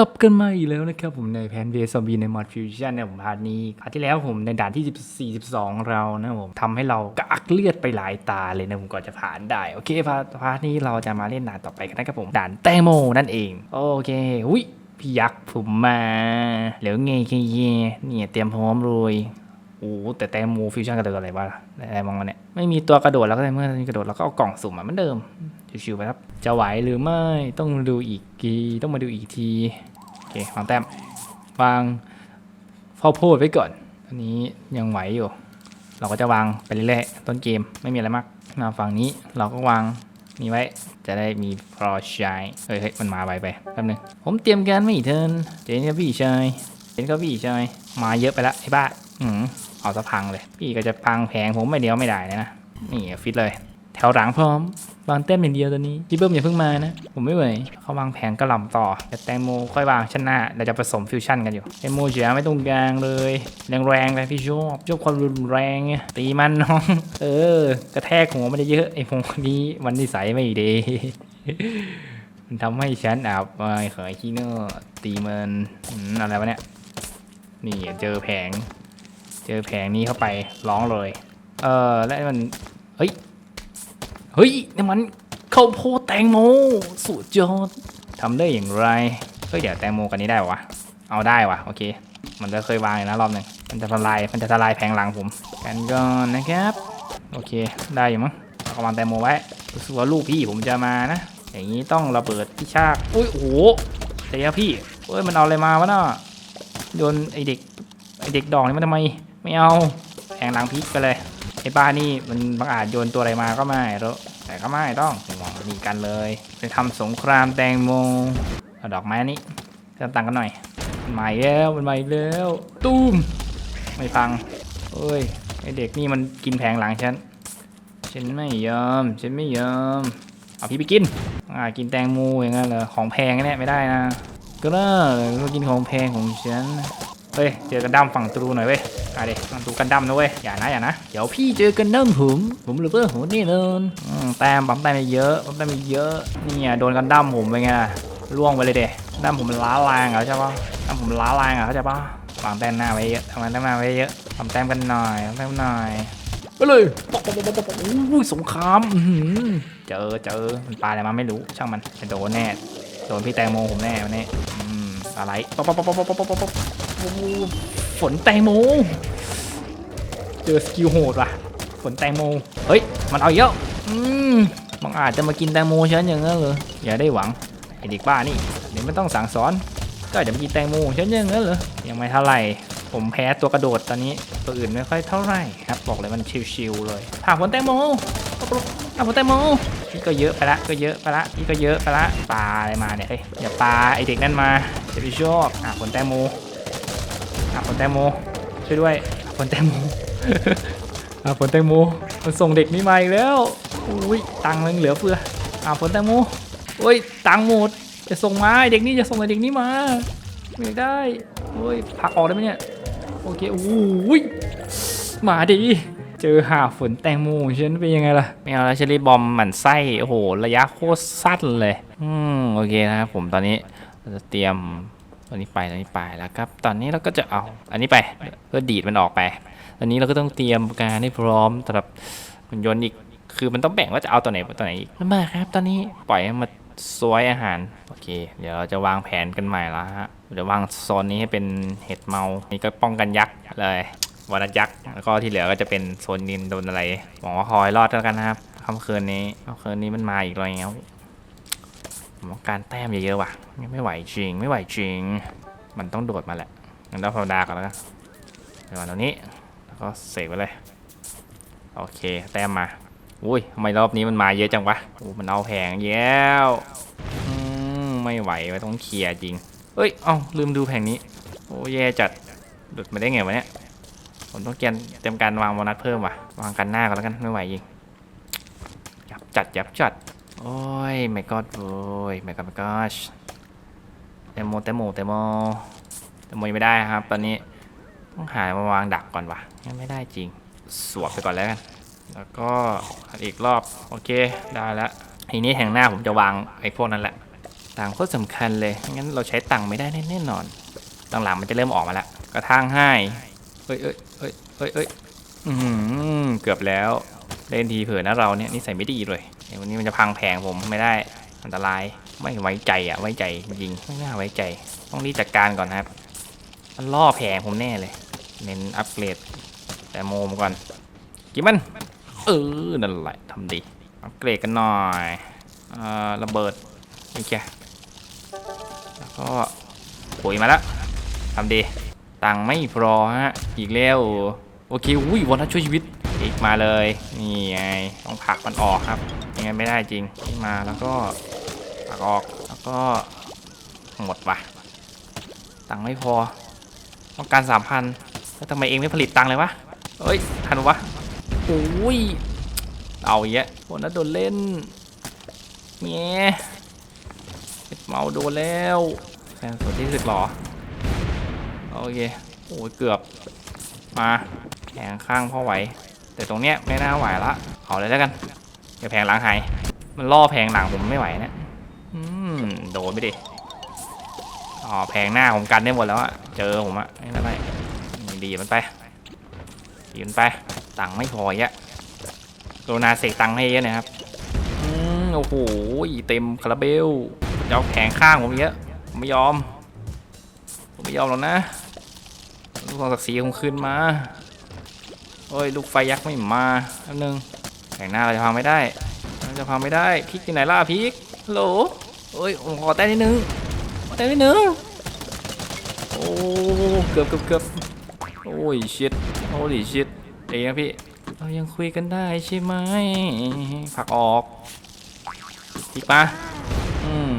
กลับกันมาอีกแล้วนะครับผมในแพนเวซอมบีในมอดฟิวชั่นเนี่ยผมพาร์ทนี้พาร์ทที่แล้วผมในด่านที่ 14 12 เรานะผมทำให้เรากอักเลือดไปหลายตาเลยนะผมก่อนจะผ่านได้ โอเคพาร์ทพาร์ทนี้เราจะมาเล่นด่านต่อไปกันนะครับผมด่านแตงโมนั่นเอง โอเคอุ้ยพี่ยักษ์ผมมาแล้วไงแค่เย่เนี่ยเตรียมพร้อมเลยโอ้แต่แตงโมฟิวชั่นกระโดดอะไรวะอะไรมองมาเนี่ยไม่มีตัวกระโดดแล้วก็เมื่อมีกระโดดเราก็เอากล่องสุ่มมาเหมือนเดิมชิวๆไปครับจะไหวหรือไม่ต้องดูอีกทีต้องมาดูอีกที อเควางแต้มวางเฝ้าโพดไว้ก่อนอันนี้ยังไหวอยู่ เราก็จะวางไปเรื่อยๆต้นเกมไม่มีอะไรมากมาฝั่งนี้เราก็วางนี่ไว้จะได้มีพอใช้เฮ้ยเฮ้ยมันมาไวไปแป๊บนึงผมเตรียมการไม่เทินเจนครับพี่ชายเจนครับพี่ชายมาเยอะไปละไอ้บ้าอืมเอาสะพังเลย พี่ก็จะพังแผงผมไม่เดียวไม่ได้เลยนะนี่ฟิตเลย แถวหลังพร้อม วางแต้มอย่างเดียวตอนนี้พี่เบิ้มอย่าเพิ่งมานะ ผมไม่ไหวเขาวางแผนกระหล่ำต่อแต่แตงโมค่อยวางชั้นหน้าเราจะผสมฟิวชั่นกันอยู่แตงโมเฉียไม่ตรงกลางเลยแรงๆเลยพี่ชอบชอบความรุนแรงตีมันน้อง เออ กระแทกหัวมันเยอะไอ้พวกนี้มันนิสัยไม่ดีมันทำให้ฉันอับไอ้ขยขี้เนอร์ตีมันอืมอะไรวะเนี่ยนี่เจอแผง เจอแผงนี้เข้าไปร้องเลย เออและมันเฮ้ย เฮ้ยนี่มันข้าวโพดแตงโมสุดยอดทำได้อย่างไรเฮ้ยเดี๋ยวแตงโมกันนี้ได้ปะวะเอาได้วะโอเค มันจะเคยวางอยู่นะรอบหนึ่งมันจะทลายมันจะทลายแผงหลังผมกันก่อนนะครับโอเคได้อยู่มั้งเอาก็วางแตงโมไว้รู้สึกว่าลูกพี่ผมจะมานะ อย่างนี้ต้องระเบิดพี่ชากอุ้ยโอ้โหเดี๋ยวพี่เฮ้ยมันเอาอะไรมาวะเน่ะโยนไอเด็กไอเด็กดอกนี่มันทำไมไม่เอาแผงหลังพลิกไปเลยไอ้ป้านี่มันบังอาจโยนตัวอะไรมาก็ไม่แล้ว แต่ก็ไม่ต้องหวังมีกันเลย ไปทำสงครามแตงโมเอาดอกไม้นี้เพิ่มตังกันหน่อยมันมาอีกแล้วมันมาอีกแล้วตุ้มไม่ฟังเอ้ยไอเด็กนี่มันกินแผงหลังฉันฉันไม่ยอมฉันไม่ยอมเอาพี่ไปกินอ่ากินแตงโมอย่างนั้นเหรอของแพงแน่ไม่ได้นะก็ได้มากินของแพงของฉันเฮ้ยเจอกันดั้มฝั่งตรูหน่อยเว้ย มาดิฝั่งตรูกันดั้มนะเว้ย อย่านะอย่านะ เดี๋ยวพี่เจอกันดั้มผม ผมเหลือเพื่อหัวนี่เนินอืมแต้มปั๊มแต้มไปเยอะปั๊มแต้มไปเยอะนี่อะโดนกันดั้มผมไปไงล่ะล่วงไปเลยเดะดั้มผมมันล้าแรงเหรอใช่ปะดั้มผมล้าแรงเหรอเข้าใจปะวางแต้มหน้าไว้เยอะทำแต้มหน้าไว้เยอะทำแต้มกันหน่อยทำแต้มหน่อยไปเลยปอกปอกปอกปอกปอกอุ้ยสงครามอื้อหือเจอเจอมันปลาอะไรมาไม่รู้ช่างมันจะโดนแน่โดนพี่แตงโมผมแน่วันนี้อืมอะไรป๊อปป๊อปป๊อปป๊อปป๊อปป๊อปป๊อปโอ้โห ฝนแตงโมเจอสกิลโหดว่ะ ฝนแตงโมเฮ้ย มันเอาเยอะอืมบางอาจจะมากินแตงโมฉันอย่างนั้นเหรออย่าได้หวังไอเด็กบ้านี่เดี๋ยวไม่ต้องสั่งสอนก็อาจจะมากินแตงโมฉันอย่างนั้นเหรอยังไม่เท่าไหร่ผมแพ้ตัวกระโดดตอนนี้ตัวอื่นไม่ค่อยเท่าไหร่ครับบอกเลยมันชิวๆเลยผ่าฝนแตงโมผ่าฝนแตงโมพี่ก็เยอะไปละก็เยอะไปละพี่ก็เยอะไปละปลาอะไรมาเนี่ยเฮ้ยอย่าปลาไอเด็กนั่นมาจะไปชอบอะฝนแตงโม อะผลแตงโมช่วยด้วยผลแตงโมอะผลแตงโมมันส่งเด็กนี่มาอีกแล้วอุ้ยตังค์มันเหลือเฟืออะผลแตงโมโอ้ยตังค์หมดจะส่งมาเด็กนี่จะส่งเด็กนี่มาไม่ได้โอ้ยผักออกได้ไหมเนี่ยโอเคอุ้ยมาดีเจอหาฝนแตงโมฉันเป็นยังไงล่ะไม่เอาแล้วเชอรี่บอมหมั่นไส้โอ้โหระยะโคตรสั้นเลย อืมโอเคนะครับผมตอนนี้เราจะเตรียม ตอนนี้ไปตอนนี้ไปแล้วครับ ตอนนี้เราก็จะเอาอันนี้ไปเพื่อดีดมันออกไปตอนนี้เราก็ต้องเตรียมการให้พร้อมสำหรับหุ่นยนต์อีก คือมันต้องแบ่งว่าจะเอาตัวไหนตัวไหนอีกลำบาครับ ตอนนี้ปล่อยให้มาซวยอาหาร โอเค เดี๋ยวเราจะวางแผนกันใหม่ละฮะเดี๋ยววางโซนนี้ให้เป็นเห็ดเมานี่ก็ป้องกันยักษ์เลยวานัยักษ์แล้วก็ที่เหลือก็จะเป็นโซนดินโดนอะไรหวังว่าคอยรอดแล้วกันนะครับค่ำคืนนี้ค่ำคืนนี้มันมาอีกแล้ว ผมต้องการแต้มเยอะๆว่ะ ไม่ไหวจริง ไม่ไหวจริง มันต้องโดดมาแหละงั้นเราธรรมดาก่อนแล้วกันเดี๋ยวก่อนตรงนี้ แล้วก็เสกไปเลย โอเค แต้มมา อุ้ยทำไมรอบนี้มันมาเยอะจังวะโอ้มันเอาแผงแย้วอืมไม่ไหวไว้ต้องเคลียร์จริง เอ้ย เอ้าลืมดูแผงนี้ โอ้แย่จัดหลุดมาได้ไงวะเนี่ย ผมต้องเตรียมเตรียมการวางโบนัสเพิ่มว่ะ วางกันหน้าก่อนแล้วกันไม่ไหวจริง ยับจัดยับจัด โอ้ยไม่กอดโว้ยไม่กอดไม่กอดแตงโมแตงโมแตงโมแตงโมยังไม่ได้ครับ ตอนนี้ต้องหามาวางดักก่อนวะยังไม่ได้จริง สวบไปก่อนแล้วกัน แล้วก็อีกรอบ โอเค ได้แล้วทีนี้แห่งหน้าผมจะวางไอ้พวกนั้นแหละตังโคตรสำคัญเลยไม่งั้นเราใช้ตังค์ไม่ได้แน่นอนหลังๆมันจะเริ่มออกมาแล้ว กระทั่งให้เอ้ยเอ้ยเอ้ยเอ้ยเอ้ยเกือบแล้ว เล่นทีเผื่อนะเราเนี่ยนิสัยไม่ดีเลย ววันนี้มันจะพังแผงผมไม่ได้ อันตรายไม่ไว้ใจอะไว้ใจจริงไม่น่าไว้ใจ ต้องรีบจัดการก่อนนะครับ มันล่อแผงผมแน่เลย เน้นอัปเกรด แต่โมมก่อนกิมันเออนั่นแหละทำดีอัปเกรดกันหน่อยเอ่อระเบิดนี่แกแล้วก็ปุ๋ยมาแล้วทำดีตังไม่พอฮะอีกแล้วโอเคอุ้ยวันนั้นช่วยชีวิต อีกมาเลย นี่ไง ต้องผลักมันออกครับยังไงไม่ได้จริงนี่มาแล้วก็ผลักออกแล้วก็หมดว่ะตังค์ไม่พอ ต้องการสามพันแล้วทำไมเองไม่ผลิตตังค์เลยวะเอ้ยทันวะโอ้ยเอาอีกแล้วโคนนั้นโดนเล่นเมียเมาโดนแล้วแฟนสดที่สึกหรอโอเคโอ้ยเกือบมาแผงข้างพ่อไหว แต่ตรงเนี้ยไม่น่าไหวละเอาเลยแล้วกันเดี๋ยวแผงหลังหายมันล่อแผงหลังผมไม่ไหวเนะอืมโดนไปดิอ๋อแพงหน้าผมกันได้หมดแล้วอะเจอผมอะไม่เป็นไรดีมันไปดีมันไปตังค์ไม่พอเยอะกรุณาเสกตังค์ให้เยอะนะครับอืมโอ้โหเต็มคาราเบลจะเอาแผงข้างผมเยอะผมไม่ยอมผมไม่ยอมหรอกนะลูกของศักดิ์ศรีคงขึ้นมา โอ้ยลูกไฟยักษ์ไม่มาแป๊บนึงแผงหน้าเราจะพังไม่ได้เราจะพังไม่ได้พิกอยู่ไหนล่ะพิกฮัลโหลโอ้ยผมขอแต้นิดนึงเต้นหนึ่งโอ้เกือบเกือบเกือบโอ้ยชิดโอ้ดิชิดเองนะพี่เรายังคุยกันได้ใช่ไหมผักออกทิกมาอืม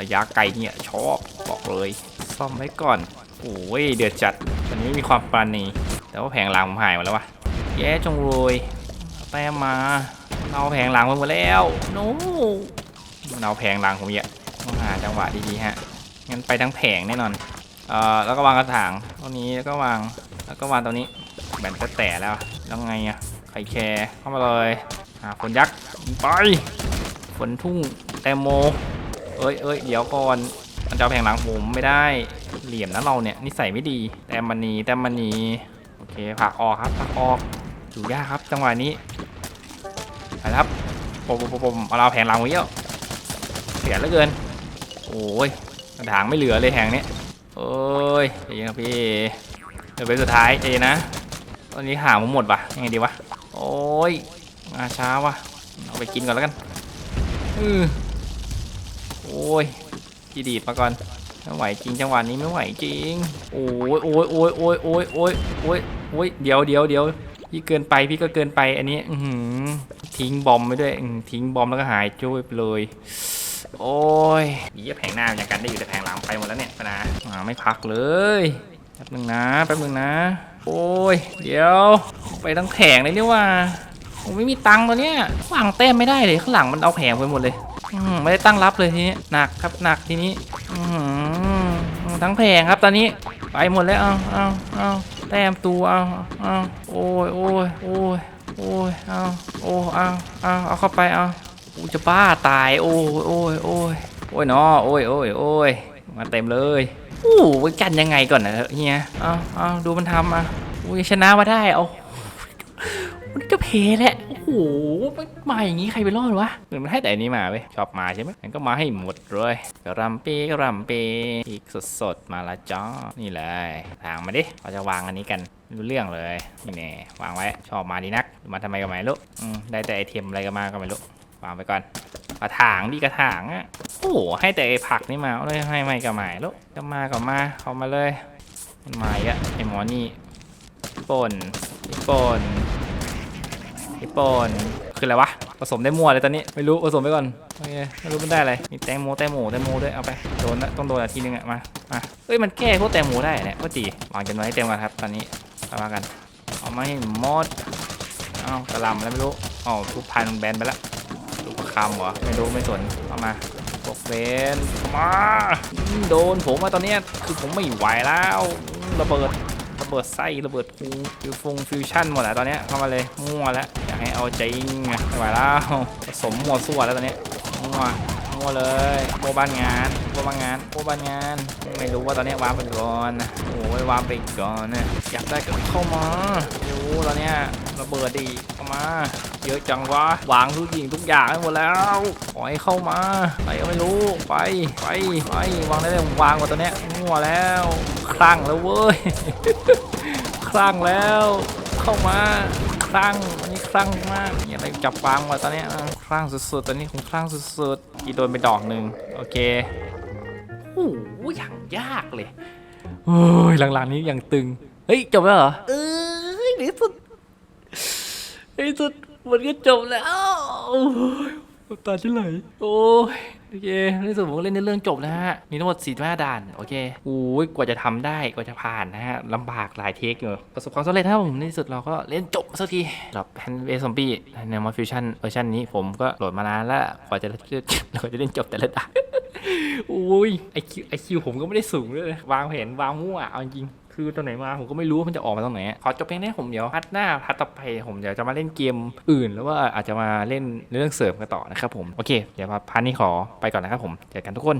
ระยะไกลเนี่ยชอบบอกเลยซ่อมไว้ก่อนโอ้ยเดือดจัดตอนนี้ไม่มีความปราณี แต่ว่าแผงหลังผมหายหมดแล้ววะแย่จงรวยเอาแต้มมามันเอาแผงหลังไปหมดแล้วโน้มันเอาแผงหลังผมเยอะต้องหาจังหวะดีๆฮะงั้นไปทั้งแผงแน่นอนเอ่อแล้วก็วางกระถางตรงนี้แล้วก็วางแล้วก็วางตรงนี้แบนก็แตะแล้วแล้วไงอะไข่แคร์เข้ามาเลยหาฝนยักษ์ไปฝนทุ่งแตงโม เอ้ยเอ้ยเดี๋ยวก่อนมันจะเอาแผงหลังผมไม่ได้เหลี่ยมนะเราเนี่ยนิสัยไม่ดี แต้มมันนีแต้มมันนีโอเคผลักออกครับผลักออกอยู่ยากครับ จังหวะนี้ไปครับปมปมปมเอาเราแผงหลังไว้เยอะเสียเหลือเกิน โอ้ยกระถางไม่เหลือเลยแหงนี้โอ้ยใจเย็นครับพี่เดี๋ยวไปสุดท้ายใจเย็นนะ ตอนนี้หาผมหมดปะยังไงดีวะโอ้ยมาช้าวะเอาไปกินก่อนแล้วกันอือโอ้ยจีดีดมาก่อน ไม่ไหวจริงจังหวะนี้ไม่ไหวจริง โอ้ยโอ้ยโอ้ยโอ้ยโอ้ยโอ้ยโอ้ยโอ้ยเดี๋ยวเดี๋ยวเดี๋ยวพี่เกินไปพี่ก็เกินไปอันนี้อืทิ้งบอมไปด้วยทิ้งบอมแล้วก็หายจุ้ยไปเลย โอ้ยยี่แผงหน้ามันยังกันได้อยู่แต่แผงหลังไปหมดแล้วเนี่ยนะไม่พักเลยแป๊บนึงนะแป๊บนึงนะ โอ้ย เดี๋ยว ไปทั้งแผงเลยเนี่ยว่า ผมไม่มีตังค์ตอนเนี้ยวางแต้มไม่ได้เลยข้างหลังมันเอาแผงไปหมดเลยมไม่ได้ตั้งรับเลยทีนี้หนักครับหนักทีนี้อทั้งแผงครับตอนนี้ไปหมดแล้วเอาเอาเอาแต้มตัวเอาเอาโอ้ยโอ้ยโอ้ยโอ้ยเอาโอ้เอาเอาเอาเข้าไปเอากูจะบ้าตายโอ้ยโอ้ยโอ้ยโอ้ยเนาะโอ้ยโอ้ยโอ้ยมาเต็มเลยอู้ไว้กันยังไงก่อนนะเฮียเอาเอาดูมันทำอะอุ้ยชนะมาได้เอา มันจะเพแหละ โอ้โหมันมาอย่างงี้ใครไปรอดวะหรือมันให้แต่อันนี้มาเว้ย ชอบมาใช่ไหมมันก็มาให้หมดเลยกระรำปีกระรำปีอีกสดๆ มาละจ้านี่เลย ทางมาดิ เราจะวางอันนี้กันรู้เรื่องเลย นี่แน่วางไว้ ชอบมาดีนัก มาทำไมก็ไม่รู้อืมได้แต่ไอเทมอะไรก็มาก็ไม่รู้ วางไปก่อน กระถางดีกระถางอะ โอ้โห ให้แต่ไอผักนี่มาเลยให้ไม่กับหมายลูกจะมากับมาเข้ามาเลยมันมาอีกอะไอหมอนี่ป่นป่น ไอ้ป่นคืออะไรวะ ผสมได้มั่วเลยตอนนี้ ไม่รู้ผสมไปก่อนโอเคไม่รู้มันได้อะไร มีแตงโมแตงโมแตงโมด้วย เอาไป โดนละต้องโดนอาทีนึงอะมา มาเอ้ย มันแก้พวกแตงโมได้เนี่ยก็จีวางจนไว้ให้เต็มกันครับ ตอนนี้เอามากัน เอามาให้หมดเอากระลำแล้วไม่รู้อ๋อทุกพันแบนไปแล้วลูกคำเหรอ ไม่รู้ไม่สน เอามาพวกเฟนมา โดนผมมาตอนนี้คือผมไม่ไหวแล้วระเบิด ระเบิดไส้ระเบิดฟูฟิวฟงฟิวชั่นหมดแล้วตอนนี้เข้ามาเลยมั่วแล้วอยากให้เอาจริงไม่ไหวแล้วผสมมั่วสั่วแล้วตอนนี้มั่ว มั่วเลยโบบ้านงานโบบ้านงานโบบ้านงาน ไม่รู้ว่าตอนนี้วางไปก่อนนะโอ้ยวางไปก่อนนะอยากได้ก็เข้ามาไม่รู้ตอนเนี้ยระเบิดดีเข้ามา เยอะจังวะวางทุกสิ่งทุกอย่างหมดแล้วปล่อยเข้ามาไปก็ไม่รู้ไปไปไปวางได้เลยวางหมดตอนนี้ยมั่วแล้วคลั่งแล้วเว้ยคลั่งแล้ว เข้ามาคลั่ง ลั่งมากอย่าไปจับวางว่ะตอนเนี้ยอะคลั่งสุดๆตอนนี้คงคลั่งสุดๆอีโดนไปดอกหนึ่งโอเคโอ้โหอย่างยากเลยโอ้ยหลังๆนี้ยังตึง เฮ้ย จบแล้วเหรอ เอ้ยในที่สุดในที่สุดมันก็จบแล้วโอ้ยน้ำตาจะไหลโอ้ยโอ เคในสุดผมก็เล่นในเรื่องจบแล้วฮะ มีทั้งหมดสี่ห้าด่าน โอเคโอ้ยกว่าจะทำได้ กว่าจะผ่านนะฮะลำบากหลายเทคอยู่ประสบความสำเร็จครับผมในสุดเราก็เล่นจบสักทีหรับแพนเวซอมบี้ในมอฟิวชั่นเวอร์ชันนี้ผมก็โหลดมานานแล้ว กว่าจะกว่าจะเล่นจบแต่ละด่านอุ้ยไอคิวไอคิวผมก็ไม่ได้สูงด้วยวางแผนวางมั่วเอาจริง คือตัวไหนมาผมก็ไม่รู้มันจะออกมาตรงไหนขอจบเพลงนี้ผมเดี๋ยวพัดหน้าพัดต่อไปผมเดี๋ยวจะมาเล่นเกมอื่น หรือว่าอาจจะมาเล่นเรื่องเสริมกันต่อนะครับผมโอเคเดี๋ยวพัดนี้ขอไปก่อนนะครับผมเจอกันทุกคน